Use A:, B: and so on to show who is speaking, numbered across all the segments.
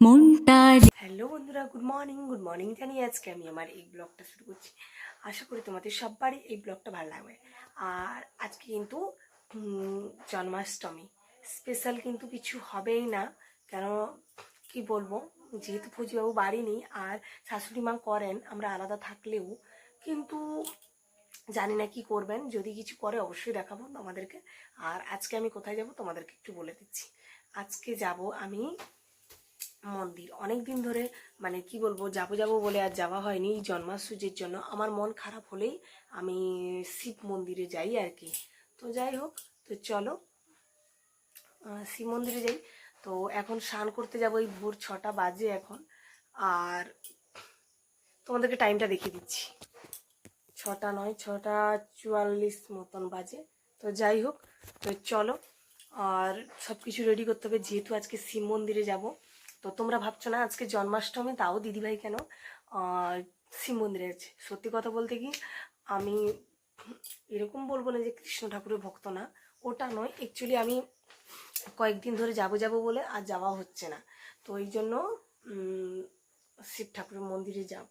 A: মনটা
B: হ্যালো বন্ধুরা good morning good morning জানি আজকে আমি আমার এই ব্লগটা শুরু করছি। আশা করি তোমাদের সববারই এই ব্লগটা ভালো লাগবে। আর আজকে কিন্তু জন্মাষ্টমী। স্পেশাল কিন্তু কিছু হবেই না, কেন কি বলব? যেহেতু ফৌজিবাবু বাড়ি নেই, আর শাশুড়ি মা করেন, আমরা আলাদা থাকলেও, কিন্তু জানি না কি করবেন। যদি কিছু করে অবশ্যই দেখাবো তোমাদেরকে। আর আজকে আমি কোথায় যাব তোমাদেরকে একটু বলে দিচ্ছি। আজকে যাব আমি মন্দির। অনেক দিন ধরে মানে কি বলব, যাব যাব বলে আর যাওয়া হয়নি জন্মাষ্টমীর জন্য। আমার মন খারাপ হলেই আমি শিব মন্দিরে যাই আর কি। তো যাই হোক, তো চলো শিব মন্দিরে যাই। তো এখন স্নান করতে যাব এই ভোর ছটা বাজে এখন। আর তোমাদেরকে টাইমটা দেখিয়ে দিচ্ছি। ছটা নয়, ছটা চুয়াল্লিশ মতন বাজে। তো যাই হোক, তো চলো, আর সব কিছু রেডি করতে হবে। যেহেতু আজকে শিব মন্দিরে যাব তো তোমরা ভাবছ না আজকে জন্মাষ্টমী, তাও দিদিভাই কেন? শিব মন্দিরে আছে। সত্যি কথা বলতে কি, আমি এরকম বলব না যে কৃষ্ণ ঠাকুরের ভক্ত না, ওটা নয়। অ্যাকচুয়ালি আমি কয়েকদিন ধরে যাব যাব বলে আর যাওয়া হচ্ছে না। তো এই জন্য শিব ঠাকুরের মন্দিরে যাব।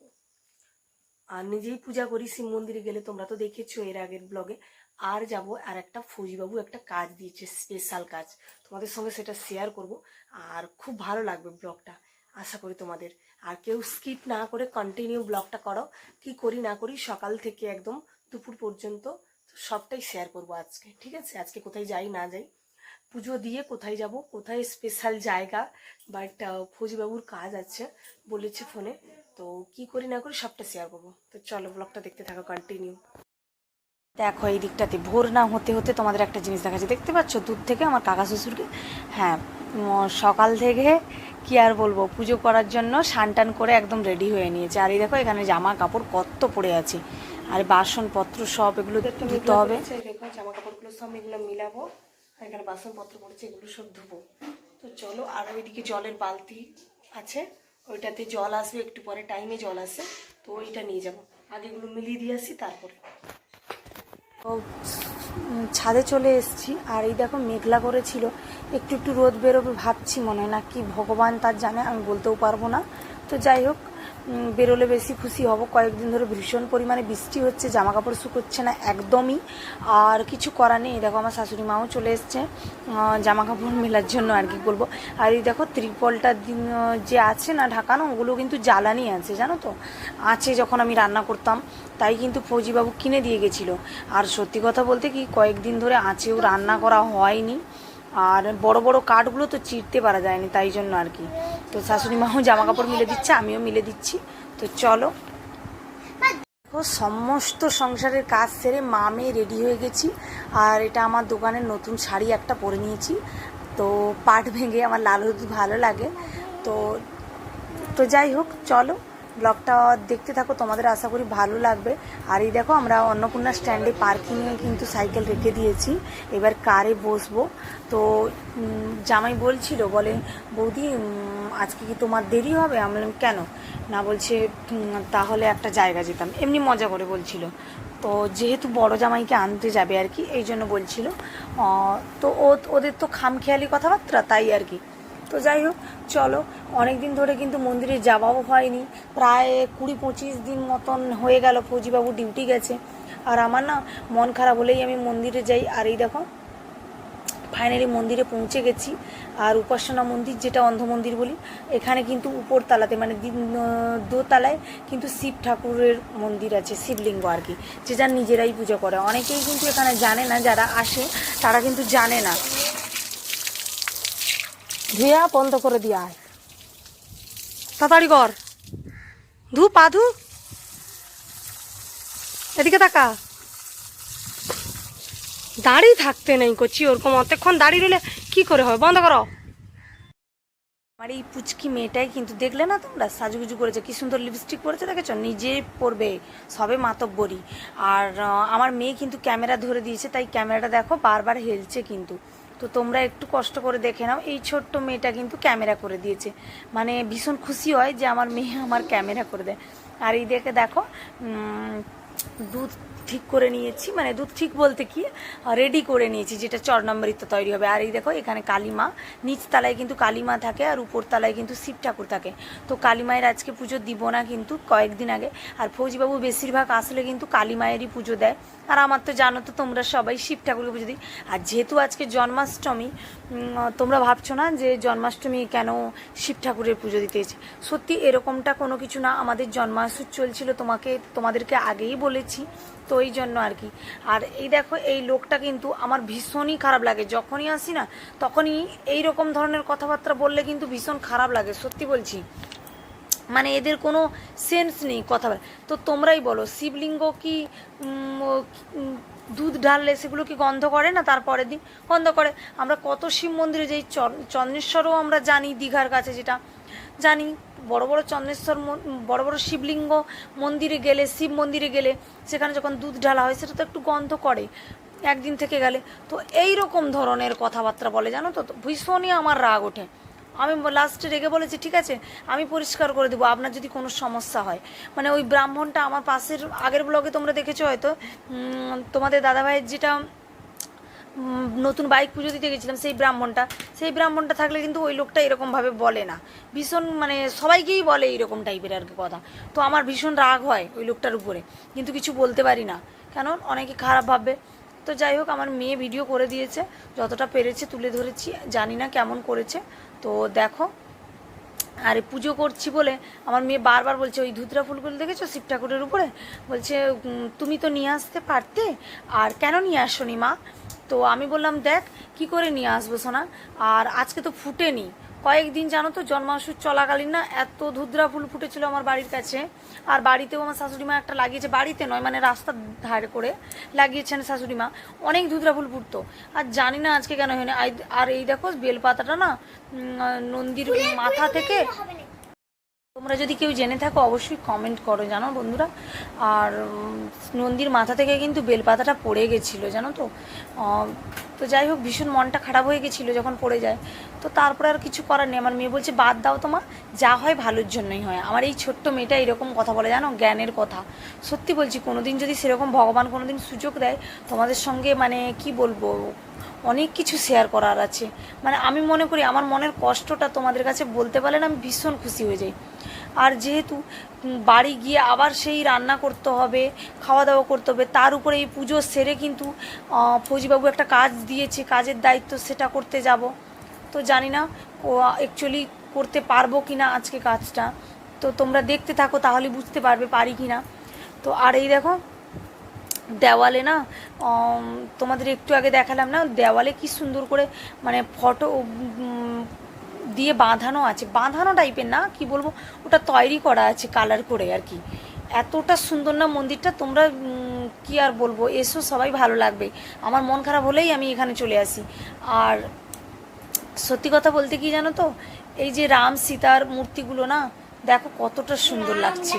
B: আর নিজেই পূজা করি, শিব মন্দিরে গেলে তোমরা তো দেখেছ এর আগের ব্লগে আর যাব, আর একটা ফৌজিবাবু একটা কাজ দিয়েছে স্পেশাল কাজ। তোমাদের সঙ্গে সেটা শেয়ার করব। আর খুব ভালো লাগবে ব্লগটা আশা করি তোমাদের। আর কেউ স্কিপ না করে কন্টিনিউ ব্লগটা করো। কি করি না করি, সকাল থেকে একদম দুপুর পর্যন্ত সবটাই শেয়ার করব আজকে, ঠিক আছে? আজকে কোথায় যাই, না যাই। পুজো দিয়ে কোথায় যাব, কোথায় স্পেশাল জায়গা? বাট ফৌজিবাবুর কাজ আছে বলেছে ফোনে তো কি করি না করি সবটা শেয়ার করব। তো চলো ব্লগটা দেখতে থাকো কন্টিনিউ দেখো এই দিকটাতে ভোর না হতে হতে তোমাদের একটা জিনিস দেখাচ্ছে। দেখতে পাচ্ছ? দূর থেকে আমার কাকা শ্বশুরকে হ্যাঁ সকাল থেকে কি আর বলব পুজো করার জন্য স্নান টান করে একদম রেডি হয়ে নিয়েছে। আর এই দেখো এখানে জামা কাপড় কত পড়ে আছে। আর বাসনপত্র সব এগুলো ধুতে হবে। দেখো জামা কাপড়গুলো সব এগুলো মিলাবো। আর এখানে বাসনপত্র পড়েছে এগুলো সব ধুবো। তো চলো আর ওইদিকে জলের বালতি আছে। ওইটাতে জল আসবে একটু পরে টাইমে জল আসে। তো ওইটা নিয়ে যাব। আগে এগুলো মিলিয়ে দিয়ে আসি তারপরে। ছাদে চলে এসেছি। আর এই দেখো মেঘলা করেছিল। একটু একটু রোদ বেরোবে ভাবছি, মনে না কি ভগবান তার জানে, আমি বলতেও পারব না। তো যাই হোক বেরোলে বেশি খুশি হব। কয়েকদিন ধরে ভীষণ পরিমাণে বৃষ্টি হচ্ছে জামা কাপড় শুকোচ্ছে না একদমই। আর কিছু করার নেই। দেখো, আমার শাশুড়ি মাও চলে এসছে। জামা কাপড় মেলার জন্য আর কি বলব। আর এই দেখো, ত্রিপলটা দিন যে আছে না ঢাকানো, ওগুলো কিন্তু জ্বালানি আছে, জানো তো? আছে যখন আমি রান্না করতাম, তাই কিন্তু ফৌজিবাবু কিনে দিয়ে গেছিল। আর সত্যি কথা বলতে কি, কয়েকদিন ধরে আঁচেও রান্না করা হয়নি। আর বড় বড় কাঠগুলো তো চিরতে পারা যায়নি, তাই জন্য আর কি। তো শাশুড়ি মাও জামা কাপড় মিলে দিচ্ছে, আমিও মিলে দিচ্ছি। তো চলো। সমস্ত সংসারের কাজ সেরে মামে রেডি হয়ে গেছি। আর এটা আমার দোকানের নতুন শাড়ি একটা পরে নিয়েছি। তো পাট ভেঙে আমার লাল হলুদ ভালো লাগে। তো তো যাই হোক, চলো। ব্লগটা দেখতে থাকো, তোমাদের আশা করি ভালো লাগবে। আর এই দেখো, আমরা অন্নপূর্ণা স্ট্যান্ডে পার্কিংয়ে কিন্তু সাইকেল রেখে দিয়েছি। এবার কারে বসবো? তো জামাই বলছিল বলে বৌদি আজকে কি তোমার দেরি হবে? আমি কেন? না বলছে তাহলে একটা জায়গা যেতাম। এমনি মজা করে বলছিল। তো যেহেতু বড় জামাইকে আনতে যাবে আর কি, এই জন্য বলছিল। তো ওদের তো খামখেয়ালি কথাবার্তা, তাই আর কি। তো যাই হোক, চলো। অনেক দিন ধরে কিন্তু মন্দিরে যাওয়াও হয়নি। প্রায় কুড়ি পঁচিশ দিন মতন হয়ে গেল ফৌজিবাবু ডিউটি গেছে। আর আমার না মন খারাপ হলেই আমি মন্দিরে যাই। আর এই দেখো
C: ফাইনালি মন্দিরে পৌঁছে গেছি। আর উপাসনা মন্দির যেটা অন্ধ মন্দির বলি, এখানে কিন্তু উপর তালাতে মানে দোতলায় কিন্তু শিব ঠাকুরের মন্দির আছে, শিবলিঙ্গ আর কি, যে যার নিজেরাই পুজো করে। অনেকেই কিন্তু এখানে জানে না, যারা আসে, তারা কিন্তু জানে না।
B: ধুয়া বন্ধ করে দিয়া আয়। তাড়াতাড়ি কর। ধু, পা ধু। এদিকে তাকা। দাঁড়িয়ে থাকতে নেই করছি ওরকম অতক্ষণ দাঁড়িয়ে রইলে কি করে হয় বন্ধ করো।
C: আমার এই পুচকি মেয়েটাই কিন্তু দেখলে না তোমরা? সাজুগুজু করেছে, কি সুন্দর লিপস্টিক পরেছে দেখেছ? নিজে পরবে, সবে মাতব্বরি। আর আমার মেয়ে কিন্তু ক্যামেরা ধরে দিয়েছে, তাই ক্যামেরাটা দেখো, বারবার হেলছে কিন্তু। তো তোমরা একটু কষ্ট করে দেখে নাও। এই ছোট্ট মেয়েটা কিন্তু ক্যামেরা করে দিয়েছে। মানে ভীষণ খুশি হয় যে আমার মেয়ে আমার ক্যামেরা করে দেয়। আর এই দেখে দেখো দুধ ঠিক করে নিয়েছি। মানে দুধ ঠিক বলতে কি রেডি করে নিয়েছি, যেটা চর চরনাম্বরিত তৈরি হবে। আর এই দেখো, এখানে কালিমা। নিচ তলায় কিন্তু কালিমা থাকে আর উপর তলায় কিন্তু শিব ঠাকুর থাকে। তো কালিমায়ের আজকে পুজো দিব না কিন্তু কয়েকদিন আগে। আর ফৌজিবাবু বেশিরভাগ আসলে কিন্তু কালিমায়েরই পুজো দেয়। আর আমার তো জানো তো, তোমরা সবাই শিব ঠাকুরকে পুজো দিই আর যেহেতু আজকে জন্মাষ্টমী তোমরা ভাবছ না যে জন্মাষ্টমী কেন শিব ঠাকুরের পুজো দিতে এসেছে? সত্যি এরকমটা কোনো কিছু না, আমাদের জন্মাষ্টমী চলছিল, তোমাকে, তোমাদেরকে আগেই বলেছি, তো এই জন্য আর কি। আর এই দেখো, এই লোকটা কিন্তু আমার ভীষণই খারাপ লাগে, যখনই আসি না, তখনই এই রকম ধরনের কথাবার্তা বললে কিন্তু ভীষণ খারাপ লাগে, সত্যি বলছি। মানে এদের কোনো সেন্স নেই কথা বলে তো তোমরাই বলো, শিবলিঙ্গ কি দুধ ঢাললে সেগুলো কি গন্ধ করে না তারপরের দিন গন্ধ করে? আমরা কত শিব মন্দিরে যাই চন্দ্রেশ্বরও আমরা জানি, দীঘার কাছে যেটা জানি, বড় বড় চন্দ্রেশ্বর বড় বড় শিবলিঙ্গ মন্দিরে গেলে, শিব মন্দিরে গেলে সেখানে যখন দুধ ঢালা হয় সেটা তো একটু গন্ধ করে, একদিন থেকে গেলে। তো এই রকম ধরনের কথাবার্তা বলে জানো তো ভীষণই আমার রাগ ওঠে। আমি লাস্টে রেগে বলেছি, ঠিক আছে, আমি পরিষ্কার করে দেবো, আপনার যদি কোনো সমস্যা হয়। মানে ওই ব্রাহ্মণটা আমার পাশের আগের ব্লগে তোমরা দেখেছ হয়তো। তোমাদের দাদাভাইয়ের যেটা নতুন বাইক পুজো দিতে গেছিলাম সেই ব্রাহ্মণটা। সেই ব্রাহ্মণটা থাকলে কিন্তু ওই লোকটা এরকমভাবে বলে না। ভীষণ মানে সবাইকেই বলে এইরকম টাইপের আর কি কথা। তো আমার ভীষণ রাগ হয় ওই লোকটার উপরে। কিন্তু কিছু বলতে পারি না। কেন? অনেকে খারাপ ভাববে। তো যাই হোক, আমার মেয়ে ভিডিও করে দিয়েছে। যতটা পেরেছে তুলে ধরেছি। জানি না কেমন করেছে। তো দেখো, আর পুজো করছি বলে আমার মেয়ে বারবার বলছে, ওই ধুতরা ফুলগুলো দেখেছ শিব ঠাকুরের উপরে? বলছে তুমি তো নিয়ে আসতে পারতে, আর কেন নিয়ে আসোনি মা? তো আমি বললাম, দেখ, কি করে নিয়ে আসব সোনা? আর আজকে তো ফুটেনি। কয়েকদিন জানো তো জন্মাসুর চলাকালীন না এত ধুদ্রা ফুল ফুটেছিল আমার বাড়ির কাছে। আর বাড়িতেও আমার শাশুড়ি মা একটা লাগিয়েছে, বাড়িতে নয় মানে রাস্তার ধারে করে লাগিয়েছেন শাশুড়ি মা। অনেক ধুদ্রা ফুল ফুটতো। আর জানি না আজকে কেন হয়নি। আর এই দেখো বেলপাতাটা না নন্দীর মাথা থেকে তোমরা যদি কেউ জেনে থাকো, অবশ্যই কমেন্ট করো, জানো বন্ধুরা? আর নন্দীর মাথা থেকে কিন্তু বেলপাতাটা পড়ে গেছিল, জানো তো? তো যাই হোক, ভীষণ মনটা খারাপ হয়ে গেছিল যখন পড়ে যায়। তো তারপরে আর কিছু করার নেই। আমার মেয়ে বলছে, বাদ দাও তোমার যা হয় ভালোর জন্যই হয়। আমার এই ছোট্ট মেয়েটা এরকম কথা বলে, জানো? জ্ঞানের কথা। সত্যি বলছি, কোনোদিন যদি সেরকম ভগবান কোনোদিন সুযোগ দেয়, তোমাদের সঙ্গে মানে কি বলব, অনেক কিছু শেয়ার করার আছে। মানে আমি মনে করি, আমার মনের কষ্টটা তোমাদের কাছে বলতে পারলে না, আমি ভীষণ খুশি হয়ে যাই। আর যেহেতু বাড়ি গিয়ে আবার সেই রান্না করতে হবে খাওয়া দাওয়া করতে হবে, তার উপরে এই পুজো সেরে কিন্তু ফৌজিবাবু একটা কাজ দিয়েছে, কাজের দায়িত্ব সেটা করতে যাব। তো জানি না, ও অ্যাকচুয়ালি করতে পারব কি না আজকে কাজটা। তো তোমরা দেখতে থাকো, তাহলে বুঝতে পারবে পারি কি না তো আর এই দেখো, দেওয়ালে না তোমাদের একটু আগে দেখালাম না, দেওয়ালে কি সুন্দর করে মানে ফটো দিয়ে বাঁধানো আছে। বাঁধানো টাইপের না, কি বলব, ওটা তৈরি করা আছে কালার করে আর কি। এতটা সুন্দর না মন্দিরটা, তোমরা কি আর বলব, এসো, সবাই ভালো লাগবে। আমার মন খারাপ হলেই আমি এখানে চলে আসি। আর সত্যি কথা বলতে কি জানো তো, এই যে রাম সীতার মূর্তিগুলো না, দেখো কতটা সুন্দর লাগছে।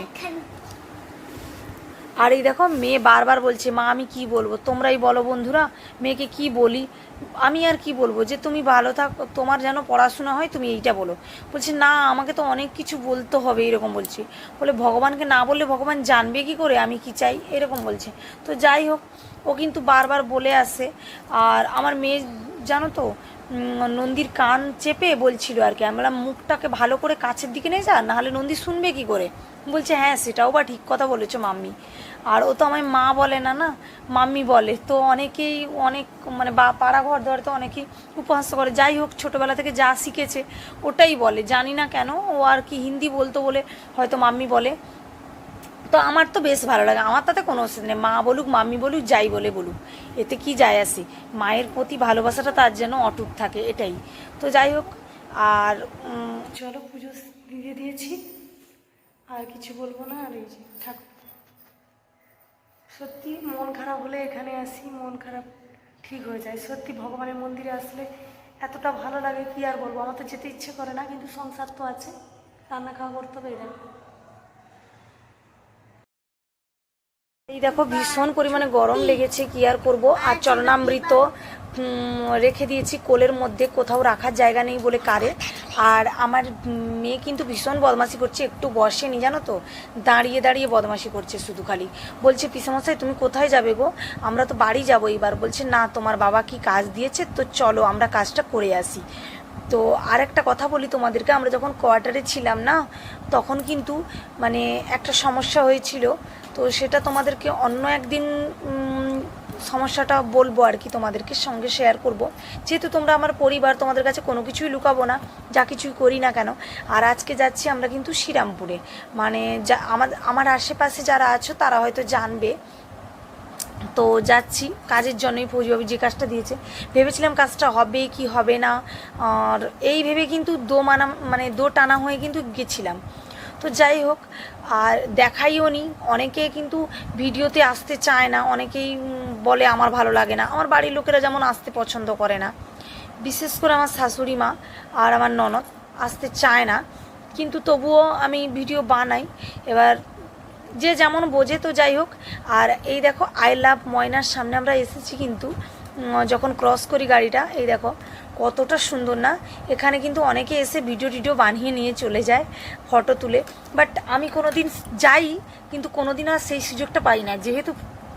C: আর এই দেখো, মেয়ে বারবার বলছে, মা, আমি কি বলব? তোমরাই বলো বন্ধুরা, মেয়েকে কি বলি? আমি আর কি বলব? যে তুমি ভালো থাক, তোমার যেন পড়াশোনা হয়, তুমি এইটা বলো। বলছে, না, আমাকে তো অনেক কিছু বলতে হবে, এরকম বলছি। বলে, ভগবানকে না বললে ভগবান জানবে কি করে? আমি কি চাই? এরকম বলছে। তো যাই হোক, ও কিন্তু বারবার বলে আসে। আর আমার মেয়ে, জানো তো নন্দীর কান চেপে বলছিল আর কি, আমরা মুখটাকে ভালো করে কাছের দিকে নিয়ে যা, নাহলে নন্দী শুনবে কি করে? বলছে হ্যাঁ সেটাও বা ঠিক কথা বলেছ মাম্মি। আর ও তো আমায় মা বলে না না? মাম্মি বলে। তো অনেকেই, অনেক মানে বা, পাড়া ঘর ধরে তো অনেকেই উপহাস করে। যাই হোক, ছোটোবেলা থেকে যা শিখেছে ওটাই বলে। জানি না কেন, ও আর কি হিন্দি বলতো বলে হয়তো মাম্মি বলে। তো আমার তো বেশ ভালো লাগে। আমার তাতে কোনো অসুবিধা নেই। মা বলুক, মাম্মি বলুক, যাই বলে বলুক। এতে কি যায় আসে? মায়ের প্রতি ভালোবাসাটা তার যেন অটুট থাকে, এটাই। তো যাই হোক, আর
B: চলো পুজো দিয়ে দিয়েছি। আর কিছু বলব না, আর এই যে ঠাকুর সত্যি মন খারাপ হলে এখানে আসি, মন খারাপ ঠিক হয়ে যায়। সত্যি ভগবানের মন্দিরে আসলে এতটা ভালো লাগে, কি আর বলব? আমার তো যেতে ইচ্ছে করে না, কিন্তু সংসার তো আছে। রান্না খাওয়া করতে হবে, এটাই।
C: এই দেখো, ভীষণ পরিমাণে গরম লেগেছে, কি আর করব? আর চরণামৃত রেখে দিয়েছি কোলের মধ্যে, কোথাও রাখার জায়গা নেই বলে কারে। আর আমার মেয়ে কিন্তু ভীষণ বদমাশি করছে, একটু বসেনি, জানো তো? দাঁড়িয়ে দাঁড়িয়ে বদমাশি করছে শুধু খালি। বলছে, পিসামশাই, তুমি কোথায় যাবে গো? আমরা তো বাড়ি যাব এবার বলছে, না, তোমার বাবা কি কাজ দিয়েছে? তো চলো, আমরা কাজটা করে আসি। তো আর একটা কথা বলি তোমাদেরকে, আমরা যখন কোয়ার্টারে ছিলাম না তখন কিন্তু মানে একটা সমস্যা হয়েছিল। তো সেটা তোমাদেরকে অন্য একদিন সমস্যাটা বলব আর কি তোমাদেরকে, সঙ্গে শেয়ার করব। যেহেতু তোমরা আমার পরিবার, তোমাদের কাছে কোনো কিছুই লুকাবো না, যা কিছুই করি না কেন। আর আজকে যাচ্ছি আমরা কিন্তু শ্রীরামপুরে। মানে যা আমার আমার আশেপাশে যারা আছো, তারা হয়তো জানবে তো যাচ্ছি, কাজের জন্যই ফৌজিবাবু যে কাজটা দিয়েছে। ভেবেছিলাম কাজটা হবে কি হবে না, আর এই ভেবে কিন্তু দো মানা মানে দো টানা হয়ে কিন্তু গেছিলাম। তো যাই হোক, আর দেখাইও নি, অনেকে কিন্তু ভিডিওতে আসতে চায় না, অনেকেই বলে আমার ভালো লাগে না। আমার বাড়ির লোকেরা যেমন আসতে পছন্দ করে না, বিশেষ করে আমার শাশুড়ি মা আর আমার ননদ আসতে চায় না। কিন্তু তবুও আমি ভিডিও বানাই, এবার যে যেমন বোঝে তো যাই হোক। আর এই দেখো আই লাভ ময়নার সামনে আমরা এসেছি কিন্তু যখন ক্রস করি গাড়িটা, এই দেখো, কতটা সুন্দর না? এখানে কিন্তু অনেকে এসে ভিডিও টিডিও বানিয়ে নিয়ে চলে যায় ফটো তুলে। বাট আমি কোনো দিন যাই, কিন্তু কোনো দিন আর সেই সুযোগটা পাই না। যেহেতু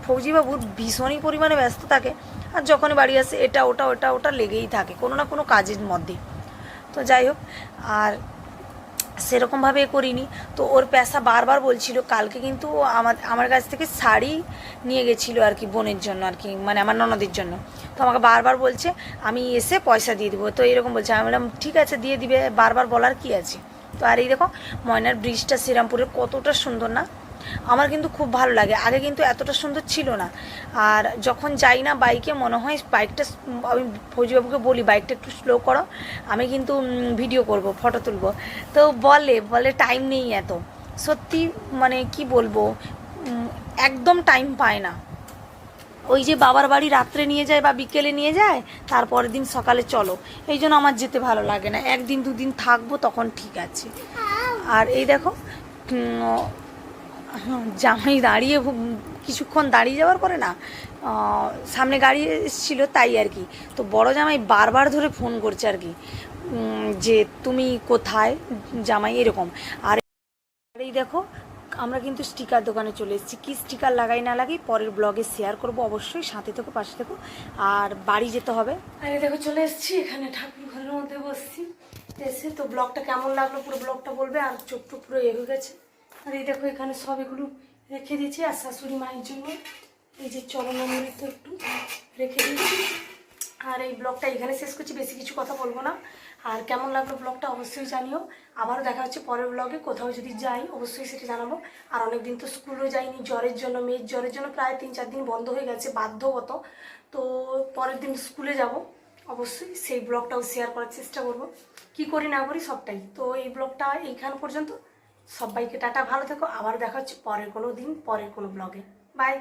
C: ফৌজিবাবু ভীষণই পরিমাণে ব্যস্ত থাকে, আর যখনই বাড়ি আসে, এটা, ওটা ওটা ওটা লেগেই থাকে, কোনো না কোনো কাজের মধ্যে। তো যাই হোক, আর সেরকমভাবে করিনি। তো ওর পেশা বারবার বলছিল, কালকে কিন্তু আমার আমার কাছ থেকে শাড়ি নিয়ে গেছিল আর কি বোনের জন্য আর কি মানে আমার ননদের জন্য। তো আমাকে বারবার বলছে, আমি এসে পয়সা দিয়ে দেবো। তো এরকম বলছে, আমি বললাম, ঠিক আছে, দিয়ে দিবে, বারবার বলার কি আছে? তো আর এই দেখো, ময়নার ব্রিজটা শ্রীরামপুরের কতটা সুন্দর না? আমার কিন্তু খুব ভালো লাগে। আগে কিন্তু এতটা সুন্দর ছিল না। আর যখন যাই না বাইকে, মনে হয় বাইকটা আমি ফৌজিবাবুকে বলি, বাইকটা একটু স্লো করো। আমি কিন্তু ভিডিও করব ফটো তুলব। তো বলে বলে টাইম নেই এত। সত্যি মানে কি বলব একদম টাইম পায় না। ওই যে বাবার বাড়ি রাত্রে নিয়ে যায় বা বিকেলে নিয়ে যায়, তারপরের দিন সকালে চলো। এই জন্য আমার যেতে ভালো লাগে না। একদিন, দুদিন থাকব, তখন ঠিক আছে। আর এই দেখো জামাই দাঁড়িয়ে কিছুক্ষণ দাঁড়িয়ে যাওয়ার পরে না সামনে গাড়ি এসেছিল তাই আর কি। তো বড় জামাই বারবার ধরে ফোন করছে আর কি যে তুমি কোথায়? জামাই এরকম। আর এই দেখো, আমরা কিন্তু স্টিকার দোকানে চলে এসেছি। কী স্টিকার লাগাই না লাগাই পরের ব্লগে শেয়ার করব, অবশ্যই সাথে থেকো, পাশে থেকো। আর বাড়ি যেতে হবে।
B: আর দেখো, চলে এসেছি, এখানে ঠাকুর ঘরের মধ্যে বসছি। এসে তো ব্লগটা কেমন লাগল, পুরো ব্লগটা বলবে, আর চোখ পুরো এগো গেছে। আর এই দেখো এখানে সব এগুলো রেখে দিয়েছি আর শাশুড়ি মায়ের জন্য। এই যে চরণামৃত একটু রেখে দিয়েছি আর এই ব্লগটা এখানে শেষ করছি, বেশি কিছু কথা বলব না। আর কেমন লাগল ব্লগটা অবশ্যই জানিও। আবারও দেখা হচ্ছে পরের ব্লগে কোথাও যদি যাই, অবশ্যই সেটা জানাব। আর অনেকদিন তো স্কুলও যাইনি, জ্বরের জন্য, মেয়ের জ্বরের জন্য প্রায় তিন চার দিন বন্ধ হয়ে গেছে বাধ্যগত তো পরের দিন স্কুলে যাব। অবশ্যই সেই ব্লগটাও শেয়ার করার চেষ্টা করব। কি করি না করি সবটাই। তো এই ব্লগটা এইখান পর্যন্ত। সবাইকে টাটা ভালো থেকো আবার দেখা হচ্ছে পরের কোনো দিন পরের কোনো ব্লগে বাই